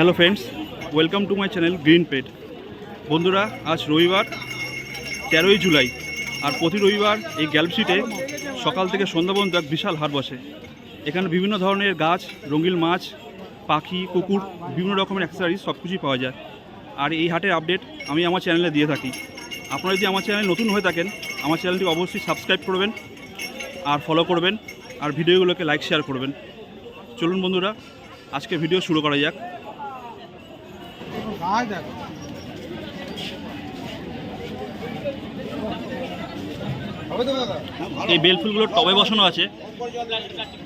Hello friends, welcome to my channel green pet. বন্ধুরা, আজ রবিবার, তেরোই জুলাই, আর প্রতি রবিবার এই গ্যালপ সিটে সকাল থেকে সন্ধ্যা পর্যন্ত এক বিশাল হাট বসে। এখানে বিভিন্ন ধরনের গাছ রঙিন মাছ, পাখি, কুকুর, বিভিন্ন রকমের অ্যাক্সেসারিজ সব কিছুই পাওয়া যায়। আর এই হাটের আপডেট আমি আমার চ্যানেলে দিয়ে থাকি। আপনারা যদি আমার চ্যানেলে নতুন হয়ে থাকেন, আমার চ্যানেলটি অবশ্যই সাবস্ক্রাইব করবেন, আর ফলো করবেন, আর ভিডিওগুলোকে লাইক শেয়ার করবেন। চলুন বন্ধুরা, আজকে ভিডিও শুরু করা যাক গাছ দেখো হবে তো দাদা এই বেল ফুলগুলো টবে বসানো আছে।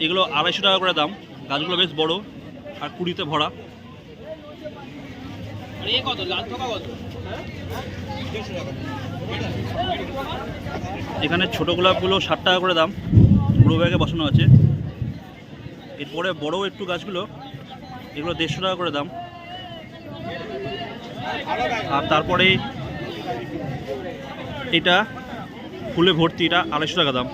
এগুলো আড়াইশো টাকা করে দাম। গাছগুলো বেশ বড় আর কুড়িতে ভরা। এখানে ছোট গোলাপগুলো ষাট টাকা করে দাম। পুরো ব্যাগে বসানো আছে। এরপরে বড় একটু গাছগুলো, এগুলো দেড়শো টাকা করে দাম। আর তারপরে এটা ফুলে ভর্তি এটা আড়াইশো টাকা দাম।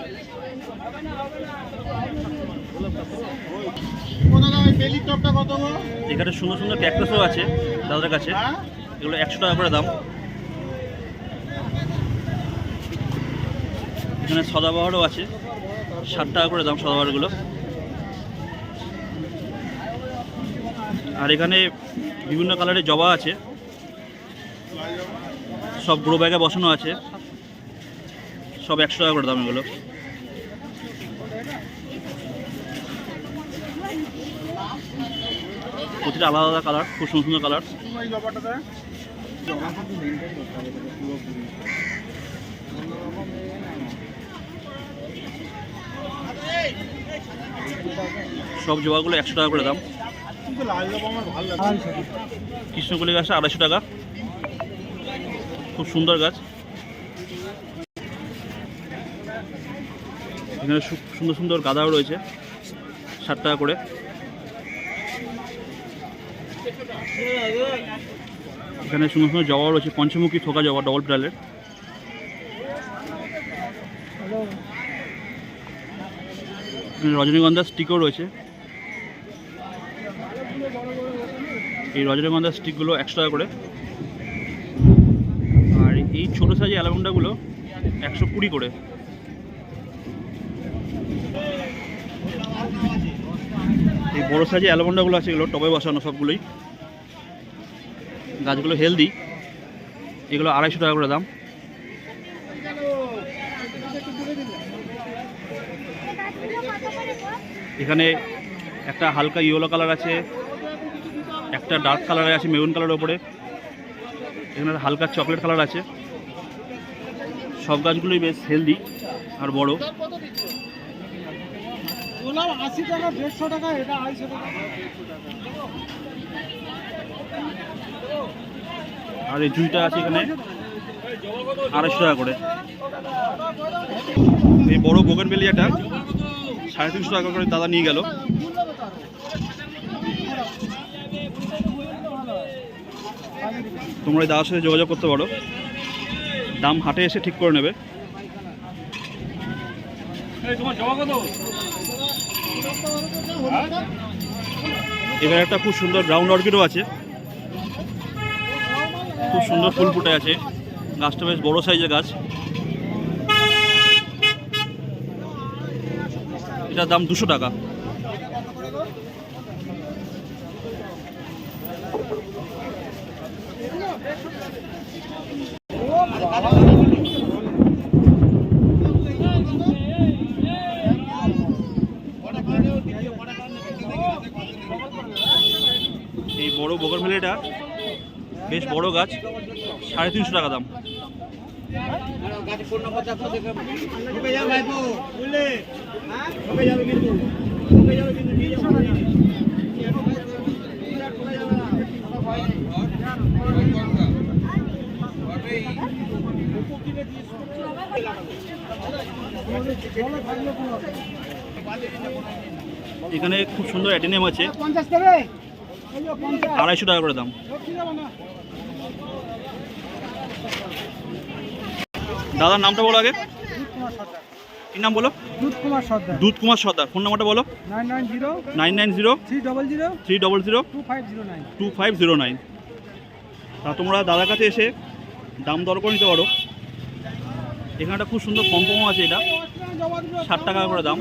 এখানে সুন্দর সুন্দর ক্যাকটাসও আছে দাদার কাছে। হ্যাঁ? এগুলো একশো টাকা করে দাম। এখানে সদাবাহারও আছে ষাট টাকা করে দাম সদাবাহারগুলো আর এখানে বিভিন্ন কালারের জবা আছে। সব গ্রো ব্যাগে বসানো আছে। সব একশো টাকা করে দাম এগুলো। প্রতিটা আলাদা আলাদা কালার, খুব সুন্দর সুন্দর কালার। সব জবাগুলো একশো টাকা করে দাম। কৃষ্ণকলি গাছটা আড়াইশো টাকা। খুব সুন্দর গাছ। এখানে সুন্দর সুন্দর গাঁদাও রয়েছে, ষাট টাকা করে। এখানে সুন্দর সুন্দর জবা রয়েছে, পঞ্চমুখী থোকা জবা ডবল প্যালের এখানে রজনীগন্ধার স্টিকও রয়েছে। এই রজনীগন্ধার স্টিকগুলো একশো টাকা করে। আর এই ছোটো সাইজের অ্যালামন্ডাগুলো একশো কুড়ি করে। এই বড়ো সাইজের অ্যালামন্ডাগুলো আছে এগুলো টবে বসানো সবগুলোই। গাছগুলো হেলদি এগুলো আড়াইশো টাকা করে দাম। এখানে একটা হালকা ইয়েলো কালার আছে। একটা ডার্ক কালারে আছে মেরুন কালারের ওপরে এখানে হালকা চকলেট কালার আছে। সব গাছগুলোই বেশ হেলদি আর বড়। আশি টাকা দেড়শো টাকা এটা আড়াইশো টাকা। আর এই জুইটা আছে এখানে আড়াইশো টাকা করে। এই বড় বোগেন বেলিয়াটা সাড়ে তিনশো টাকা করে দাদা নিয়ে গেল। তোমরা এই দাদার সাথে যোগাযোগ করতে পারো। দাম হাটে এসে ঠিক করে নেবে। এখানে একটা খুব সুন্দর গ্রাউন্ড অর্কিডও আছে। খুব সুন্দর ফুল ফুটে আছে। গাছটা বেশ বড় সাইজের গাছ। এটার দাম দুশো টাকা। এই বড় বগর ভেলিটা বেশ বড় গাছ সাড়ে তিনশো টাকা দাম। যাবে কিন্তু যাবে নিয়ে যাব এখানে খুব সুন্দর অ্যাটেনিয়াম আছে। আড়াইশো টাকা করে দাম। দাদার নামটা বলো আগে। কি নাম বলো? দুধ কুমার সর্দার। দুধ কুমার সর্দার। ফোন নাম্বারটা বলো। Nine nine zero nine nine zero three double zero three double zero two five zero nine. Two five zero nine. তা তোমরা দাদার কাছে এসে দাম দর করে নিতে পারো। এখানে একটা খুব সুন্দর পম্পম আছে এটা। ষাট টাকা করে দাম।